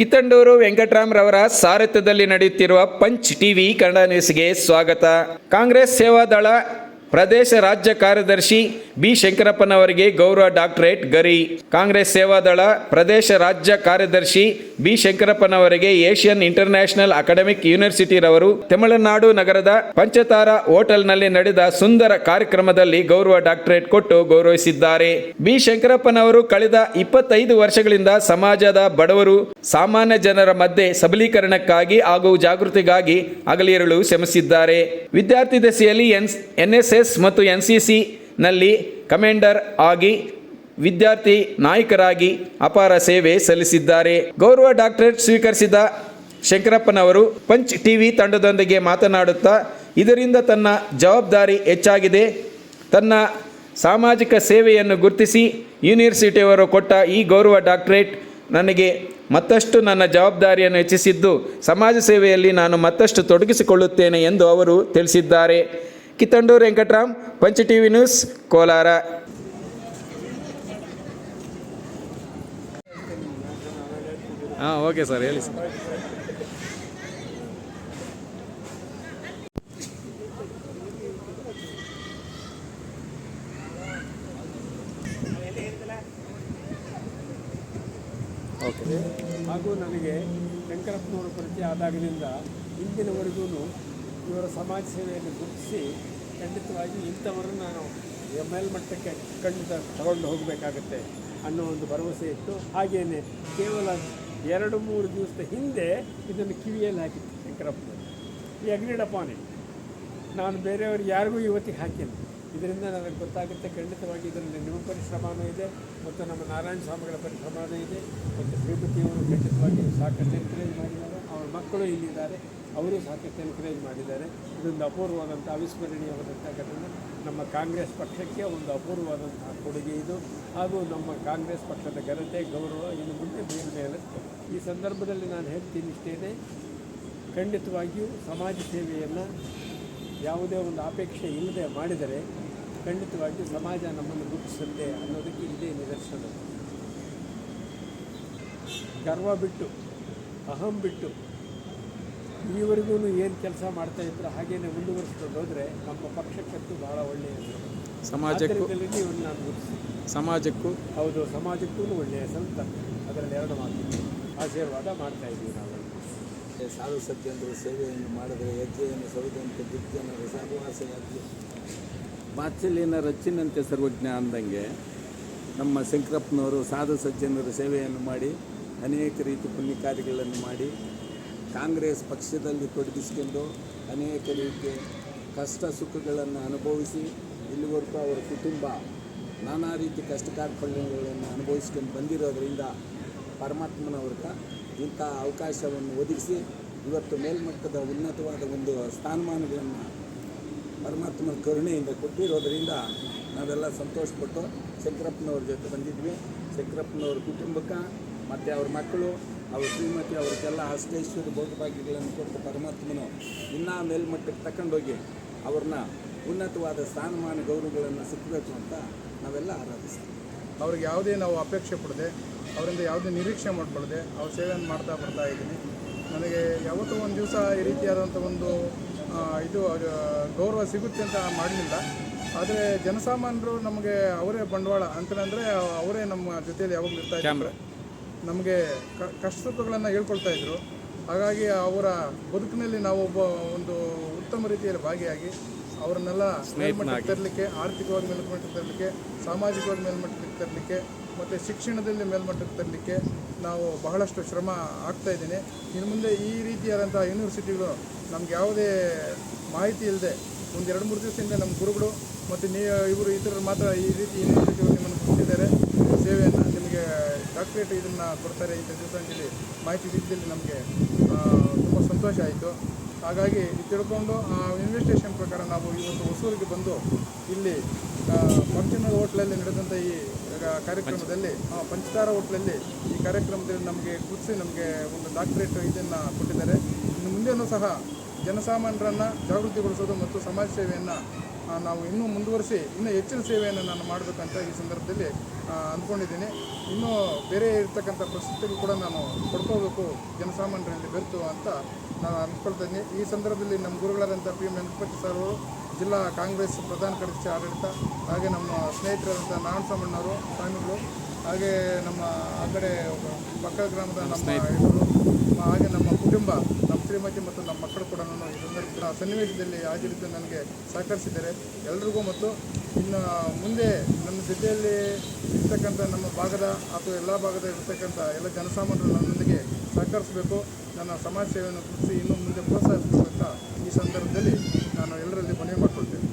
ಕಿತ್ತಂಡೂರು ವೆಂಕಟರಾಮ್ರವರ ಸಾರಥ್ಯದಲ್ಲಿ ನಡೆಯುತ್ತಿರುವ punch TV Kannada ನ್ಯೂಸ್ಗೆ ಸ್ವಾಗತ. ಕಾಂಗ್ರೆಸ್ ಸೇವಾದಳ ಪ್ರದೇಶ ರಾಜ್ಯ ಕಾರ್ಯದರ್ಶಿ ಬಿ ಶಂಕರಪ್ಪನವರಿಗೆ ಗೌರವ ಡಾಕ್ಟರೇಟ್ ಗರಿ. ಕಾಂಗ್ರೆಸ್ ಸೇವಾದಳ ಪ್ರದೇಶ ರಾಜ್ಯ ಕಾರ್ಯದರ್ಶಿ ಬಿ ಶಂಕರಪ್ಪನವರಿಗೆ ಏಷ್ಯನ್ ಇಂಟರ್ನ್ಯಾಷನಲ್ ಅಕಾಡೆಮಿಕ್ ಯೂನಿವರ್ಸಿಟಿ ರವರು ತಮಿಳುನಾಡು ನಗರದ ಪಂಚತಾರ ಹೋಟೆಲ್ನಲ್ಲಿ ನಡೆದ ಸುಂದರ ಕಾರ್ಯಕ್ರಮದಲ್ಲಿ ಗೌರವ ಡಾಕ್ಟರೇಟ್ ಕೊಟ್ಟು ಗೌರವಿಸಿದ್ದಾರೆ. ಬಿ ಶಂಕರಪ್ಪನವರು ಕಳೆದ ಇಪ್ಪತ್ತೈದು ವರ್ಷಗಳಿಂದ ಸಮಾಜದ ಬಡವರು, ಸಾಮಾನ್ಯ ಜನರ ಮಧ್ಯೆ ಸಬಲೀಕರಣಕ್ಕಾಗಿ ಹಾಗೂ ಜಾಗೃತಿಗಾಗಿ ಅಗಲಿರಲು ಶ್ರಮಿಸಿದ್ದಾರೆ. ವಿದ್ಯಾರ್ಥಿ ದಶೆಯಲ್ಲಿ ಎನ್ ಎನ್ಎಸ್ಎಸ್ ಮತ್ತು ಎನ್ ಸಿ ಸಿನಲ್ಲಿ ಕಮಾಂಡರ್ ಆಗಿ ವಿದ್ಯಾರ್ಥಿ ನಾಯಕರಾಗಿ ಅಪಾರ ಸೇವೆ ಸಲ್ಲಿಸಿದ್ದಾರೆ. ಗೌರವ ಡಾಕ್ಟರೇಟ್ ಸ್ವೀಕರಿಸಿದ ಶಂಕರಪ್ಪನವರು ಪಂಚ್ ಟಿವಿ ತಂಡದೊಂದಿಗೆ ಮಾತನಾಡುತ್ತಾ, ಇದರಿಂದ ತನ್ನ ಜವಾಬ್ದಾರಿ ಹೆಚ್ಚಾಗಿದೆ. ತನ್ನ ಸಾಮಾಜಿಕ ಸೇವೆಯನ್ನು ಗುರುತಿಸಿ ಯೂನಿವರ್ಸಿಟಿಯವರು ಕೊಟ್ಟ ಈ ಗೌರವ ಡಾಕ್ಟರೇಟ್ ನನಗೆ ಮತ್ತಷ್ಟು ನನ್ನ ಜವಾಬ್ದಾರಿಯನ್ನು ಹೆಚ್ಚಿಸಿದ್ದು, ಸಮಾಜ ಸೇವೆಯಲ್ಲಿ ನಾನು ಮತ್ತಷ್ಟು ತೊಡಗಿಸಿಕೊಳ್ಳುತ್ತೇನೆ ಎಂದು ಅವರು ತಿಳಿಸಿದ್ದಾರೆ. ಕಿತ್ತಂಡೂರು ವೆಂಕಟರಾಮ್ ಪಂಚ ಟಿವಿ ನ್ಯೂಸ್ ಕೋಲಾರ. ಹಾಂ ಓಕೆ ಸರ್ ಹೇಳಿ ಸರ್. ಓಕೆ ಹಾಗೂ ನನಗೆ ಶಂಕರಪ್ಪನವರ ಪರಿಚಯ ಆದಾಗಲಿಂದ ಇಂದಿನವರೆಗೂ ಇವರ ಸಮಾಜ ಸೇವೆಯನ್ನು ಗುರುತಿಸಿ ಖಂಡಿತವಾಗಿ ಇಂಥವರನ್ನು ನಾನು ಮೇಲ್ಮಟ್ಟಕ್ಕೆ ಖಂಡಿತ ತಗೊಂಡು ಹೋಗಬೇಕಾಗತ್ತೆ ಅನ್ನೋ ಒಂದು ಭರವಸೆ ಇತ್ತು. ಹಾಗೆಯೇ ಕೇವಲ ಎರಡು ಮೂರು ದಿವಸದ ಹಿಂದೆ ಇದನ್ನು ಕಿವಿಯಲ್ಲಿ ಹಾಕಿತ್ತು ಶಂಕರಪ್ಪನವರು. ಈ ಅಗ್ರಿಡ್ ಅಪಾನ್ ಇಟ್ ನಾನು ಬೇರೆಯವ್ರಿಗೆ ಯಾರಿಗೂ ಇವತ್ತಿಗೆ ಹಾಕಿಲ್ಲ. ಇದರಿಂದ ನನಗೆ ಗೊತ್ತಾಗುತ್ತೆ ಖಂಡಿತವಾಗಿ ಇದರಲ್ಲಿ ನಿಮ್ಮ ಪರಿಶ್ರಮನೂ ಇದೆ ಮತ್ತು ನಮ್ಮ ನಾರಾಯಣ ಸ್ವಾಮಿಗಳ ಪರಿಶ್ರಮನೂ ಇದೆ ಮತ್ತು ಶ್ರೀಮತಿಯವರು ಖಂಡಿತವಾಗಿ ಸಾಕಷ್ಟು ಎನ್ಕರೇಜ್ ಮಾಡಿದ್ದಾರೆ. ಅವರ ಮಕ್ಕಳು ಇಲ್ಲಿದ್ದಾರೆ, ಅವರು ಸಾಕಷ್ಟು ಎನ್ಕರೇಜ್ ಮಾಡಿದ್ದಾರೆ. ಇದೊಂದು ಅಪೂರ್ವವಾದಂಥ ಅವಿಸ್ಮರಣೀಯವಾದಂಥ ಘಟನೆ. ನಮ್ಮ ಕಾಂಗ್ರೆಸ್ ಪಕ್ಷಕ್ಕೆ ಒಂದು ಅಪೂರ್ವವಾದಂತಹ ಕೊಡುಗೆ ಇದು. ಹಾಗೂ ನಮ್ಮ ಕಾಂಗ್ರೆಸ್ ಪಕ್ಷದ ಘನತೆ, ಗೌರವ ಇನ್ನು ಮುಂದೆ ಬೇರೆ ಈ ಸಂದರ್ಭದಲ್ಲಿ ನಾನು ಹೇಳ್ತೀನಿ ಇಷ್ಟೇನೆ, ಖಂಡಿತವಾಗಿಯೂ ಸಮಾಜ ಸೇವೆಯನ್ನು ಯಾವುದೇ ಒಂದು ಅಪೇಕ್ಷೆ ಇಲ್ಲದೆ ಮಾಡಿದರೆ ಖಂಡಿತವಾಗಿಯೂ ಸಮಾಜ ನಮ್ಮನ್ನು ಗುರುತಿಸುತ್ತೆ ಅನ್ನೋದಕ್ಕೆ ಇದೇ ನಿದರ್ಶನ. ಗರ್ವ ಬಿಟ್ಟು, ಅಹಂ ಬಿಟ್ಟು ಈವರೆಗೂ ಏನು ಕೆಲಸ ಮಾಡ್ತಾ ಇದ್ರು ಹಾಗೇನೆ ಮುಂದುವರಿಸ್ಕೊಂಡು ಹೋದರೆ ನಮ್ಮ ಪಕ್ಷಕ್ಕಂತೂ ಭಾಳ ಒಳ್ಳೆಯ ಹೆಸರು ಸಮಾಜಕ್ಕೂ ಇವ್ರನ್ನ ನಾನು ಗುರುತಿಸಿ. ಸಮಾಜಕ್ಕೂ ಹೌದು ಸಮಾಜಕ್ಕೂ ಒಳ್ಳೆಯ ಸಂತ. ಅದರಲ್ಲಿ ಎರಡು ಮಾತು. ಆಶೀರ್ವಾದ ಮಾಡ್ತಾ ಇದ್ದೀವಿ ನಾವು. ಸಾಧು ಸಜ್ಜನರು ಸೇವೆಯನ್ನು ಮಾಡಿದರೆ ಹೆಜ್ಜೆಯನ್ನು ಸವಿದಂತೆ ದುರ್ಜನರ ಸಹವಾಸೆಯಾಗಿ. ಮಾತ್ಸಲ್ಯನ ರಚ್ಚಿನಂತೆ ಸರ್ವಜ್ಞ ಅಂದಂಗೆ ನಮ್ಮ ಶಂಕರಪ್ಪನವರು ಸಾಧು ಸಜ್ಜನರ ಸೇವೆಯನ್ನು ಮಾಡಿ ಅನೇಕ ರೀತಿ ಪುಣ್ಯ ಕಾರ್ಯಗಳನ್ನು ಮಾಡಿ ಕಾಂಗ್ರೆಸ್ ಪಕ್ಷದಲ್ಲಿ ತೊಡಗಿಸಿಕೊಂಡು ಅನೇಕ ರೀತಿಯ ಕಷ್ಟ ಸುಖಗಳನ್ನು ಅನುಭವಿಸಿ, ಇಲ್ಲಿವರೆಗೂ ಅವರ ಕುಟುಂಬ ನಾನಾ ರೀತಿ ಕಷ್ಟ ಕಾರ್ಪಣ್ಯಗಳನ್ನು ಅನುಭವಿಸ್ಕೊಂಡು ಬಂದಿರೋದ್ರಿಂದ ಪರಮಾತ್ಮನವ್ರ ಇಂಥ ಅವಕಾಶವನ್ನು ಒದಗಿಸಿ, ಇವತ್ತು ಮೇಲ್ಮಟ್ಟದ ಉನ್ನತವಾದ ಒಂದು ಸ್ಥಾನಮಾನಗಳನ್ನು ಪರಮಾತ್ಮನ ಕರುಣೆಯಿಂದ ಕೊಟ್ಟಿರೋದರಿಂದ ನಾವೆಲ್ಲ ಸಂತೋಷಪಟ್ಟು ಶಂಕರಪ್ಪನವ್ರ ಜೊತೆ ಬಂದಿದ್ವಿ. ಶಂಕರಪ್ಪನವ್ರ ಕುಟುಂಬಕ್ಕೆ, ಮತ್ತು ಅವ್ರ ಮಕ್ಕಳು ಅವ್ರ ಶ್ರೀಮತಿ ಅವ್ರಿಗೆಲ್ಲ ಅಷ್ಟೈಶ್ವರ್ಯ ಭೋಗಭಾಗ್ಯಗಳನ್ನು ಕೊಟ್ಟು ಪರಮಾತ್ಮನು ಇನ್ನೂ ಮೇಲ್ಮಟ್ಟಕ್ಕೆ ತಕೊಂಡೋಗಿ ಅವ್ರನ್ನ ಉನ್ನತವಾದ ಸ್ಥಾನಮಾನ ಗೌರವಗಳನ್ನು ಸಿಕ್ಕಬೇಕು ಅಂತ ನಾವೆಲ್ಲ ಆರಾಧಿಸ್ತೀವಿ. ಅವ್ರಿಗೆ ಯಾವುದೇ ನಾವು ಅಪೇಕ್ಷೆ ಪಡದೆ ಅವರಿಂದ ಯಾವುದೇ ನಿರೀಕ್ಷೆ ಮಾಡಿಕೊಳ್ಳದೆ ಅವ್ರ ಸೇವೆಯನ್ನು ಮಾಡ್ತಾ ಬರ್ತಾ ಇದ್ದೀನಿ. ನನಗೆ ಯಾವತ್ತೂ ಒಂದು ದಿವಸ ಈ ರೀತಿಯಾದಂಥ ಒಂದು ಇದು ಗೌರವ ಸಿಗುತ್ತೆ ಅಂತ ಮಾಡಲಿಲ್ಲ ಆದರೆ ಜನಸಾಮಾನ್ಯರು ನಮಗೆ ಅವರೇ ಬಂಡವಾಳ. ಅಂತಂದರೆ ಅವರೇ ನಮ್ಮ ಜೊತೆಯಲ್ಲಿ ಯಾವಾಗಲೂ ಇರ್ತಾ ಇದ್ದಾರೆ. ನಮಗೆ ಕ- ಕಷ್ಟ ಸುಖಗಳನ್ನು ಹೇಳ್ಕೊಳ್ತಾ ಇದ್ದರು ಹಾಗಾಗಿ ಅವರ ಬದುಕಿನಲ್ಲಿ ನಾವು ಒಬ್ಬ ಒಂದು ಉತ್ತಮ ರೀತಿಯಲ್ಲಿ ಭಾಗಿಯಾಗಿ ಅವರನ್ನೆಲ್ಲ ಮೇಲ್ಮಟ್ಟಕ್ಕೆ ತರಲಿಕ್ಕೆ ಆರ್ಥಿಕವಾಗಿ ಮೇಲ್ಮಟ್ಟಕ್ಕೆ ತರಲಿಕ್ಕೆ ಸಾಮಾಜಿಕವಾಗಿ ಮೇಲ್ಮಟ್ಟಕ್ಕೆ ತರಲಿಕ್ಕೆ ಮತ್ತು ಶಿಕ್ಷಣದಲ್ಲಿ ಮೇಲ್ಮಟ್ಟಕ್ಕೆ ತರಲಿಕ್ಕೆ ನಾವು ಬಹಳಷ್ಟು ಶ್ರಮ ಆಗ್ತಾ ಇದ್ದೀನಿ. ಇನ್ನು ಮುಂದೆ ಈ ರೀತಿಯಾದಂಥ ಯೂನಿವರ್ಸಿಟಿಗಳು ನಮ್ಗೆ ಯಾವುದೇ ಮಾಹಿತಿ ಇಲ್ಲದೆ ಒಂದು ಎರಡು ಮೂರು ದಿವಸದಿಂದ ನಮ್ಮ ಗುರುಗಳು ಮತ್ತು ನೀ ಇವರು ಇತರರು ಮಾತ್ರ ಈ ರೀತಿ ಯೂನಿವರ್ಸಿಟಿಗಳು ನಿಮ್ಮನ್ನು ಕೊಟ್ಟಿದ್ದಾರೆ ಸೇವೆಯನ್ನು ನಿಮಗೆ ಡಾಕ್ಟ್ರೇಟ್ ಇದನ್ನು ಕೊಡ್ತಾರೆ ಇಂಥ ದಿವಸ ಅಂತೇಳಿ ಮಾಹಿತಿ ಸಿಕ್ಕಿದಲ್ಲಿ ನಮಗೆ ತುಂಬ ಸಂತೋಷ ಆಯಿತು. ಹಾಗಾಗಿ ತಿಳ್ಕೊಂಡು, ಆ ಇನ್ವೆಸ್ಟೇಷನ್ ಪ್ರಕಾರ ನಾವು ಇವತ್ತು ಹೊಸೂರಿಗೆ ಬಂದು ಇಲ್ಲಿ ಪಂಚನ ಹೋಟ್ಲಲ್ಲಿ ನಡೆದಂಥ ಈ ಕಾರ್ಯಕ್ರಮದಲ್ಲಿ ಪಂಚತಾರ ಹೋಟ್ಲಲ್ಲಿ ಈ ಕಾರ್ಯಕ್ರಮದಲ್ಲಿ ನಮಗೆ ಗುರುತಿಸಿ ನಮಗೆ ಒಂದು ಡಾಕ್ಟ್ರೇಟ್ ಇದನ್ನು ಕೊಟ್ಟಿದ್ದಾರೆ. ಇನ್ನು ಮುಂದೆಯೂ ಸಹ ಜನಸಾಮಾನ್ಯರನ್ನು ಜಾಗೃತಿಗೊಳಿಸೋದು ಮತ್ತು ಸಮಾಜ ಸೇವೆಯನ್ನು ನಾವು ಇನ್ನೂ ಮುಂದುವರಿಸಿ ಇನ್ನೂ ಹೆಚ್ಚಿನ ಸೇವೆಯನ್ನು ನಾನು ಮಾಡಬೇಕಂತ ಈ ಸಂದರ್ಭದಲ್ಲಿ ಅಂದ್ಕೊಂಡಿದ್ದೀನಿ. ಇನ್ನೂ ಬೇರೆ ಇರ್ತಕ್ಕಂಥ ಪ್ರಶಸ್ತಿಗಳು ಕೂಡ ನಾನು ಪಡ್ಕೋಬೇಕು ಜನಸಾಮಾನ್ಯರಲ್ಲಿ ಬೆರೆತು ಅಂತ ನಾನು ಅಂದ್ಕೊಳ್ತೀನಿ ಈ ಸಂದರ್ಭದಲ್ಲಿ ನಮ್ಮ ಗುರುಗಳಾದಂಥ ಪಿ ಎಂ ವೆಂಕಟಪತಿ ಸರ್ ಅವರು ಜಿಲ್ಲಾ ಕಾಂಗ್ರೆಸ್ ಪ್ರಧಾನ ಕಾರ್ಯದರ್ಶಿ ಆಡಳಿತ ಹಾಗೆ ನಮ್ಮ ಸ್ನೇಹಿತರಾದಂಥ ನಾರಾಯಣ ಸಾಮಣ್ಣವರು ಸ್ವಾಮಿಗಳು ಹಾಗೆ ನಮ್ಮ ಆ ಕಡೆ ಪಕ್ಕದ ಗ್ರಾಮದ ನಮ್ಮ ಹಾಗೆ ನಮ್ಮ ಕುಟುಂಬ ಶ್ರೀಮತಿ ಮತ್ತು ನಮ್ಮ ಮಕ್ಕಳು ಕೂಡ ನಾನು ಸಂದರ್ಭ ಸನ್ನಿವೇಶದಲ್ಲಿ ಹಾಜರಿದ್ದು ನನಗೆ ಸಹಕರಿಸಿದ್ದಾರೆ. ಎಲ್ರಿಗೂ ಮತ್ತು ಇನ್ನು ಮುಂದೆ ನನ್ನ ಜೊತೆಯಲ್ಲಿ ಇರ್ತಕ್ಕಂಥ ನಮ್ಮ ಭಾಗದ ಅಥವಾ ಎಲ್ಲ ಭಾಗದ ಇರ್ತಕ್ಕಂಥ ಎಲ್ಲ ಜನಸಾಮಾನ್ಯರು ನನ್ನೊಂದಿಗೆ ಸಹಕರಿಸಬೇಕು. ನನ್ನ ಸಮಾಜ ಸೇವೆಯನ್ನು ಕುರಿಸಿ ಇನ್ನೂ ಮುಂದೆ ಪ್ರೋತ್ಸಾಹಿಸಬೇಕು ಅಂತ ಈ ಸಂದರ್ಭದಲ್ಲಿ ನಾನು ಎಲ್ಲರಲ್ಲಿ ಮನವಿ ಮಾಡಿಕೊಳ್ತೇನೆ.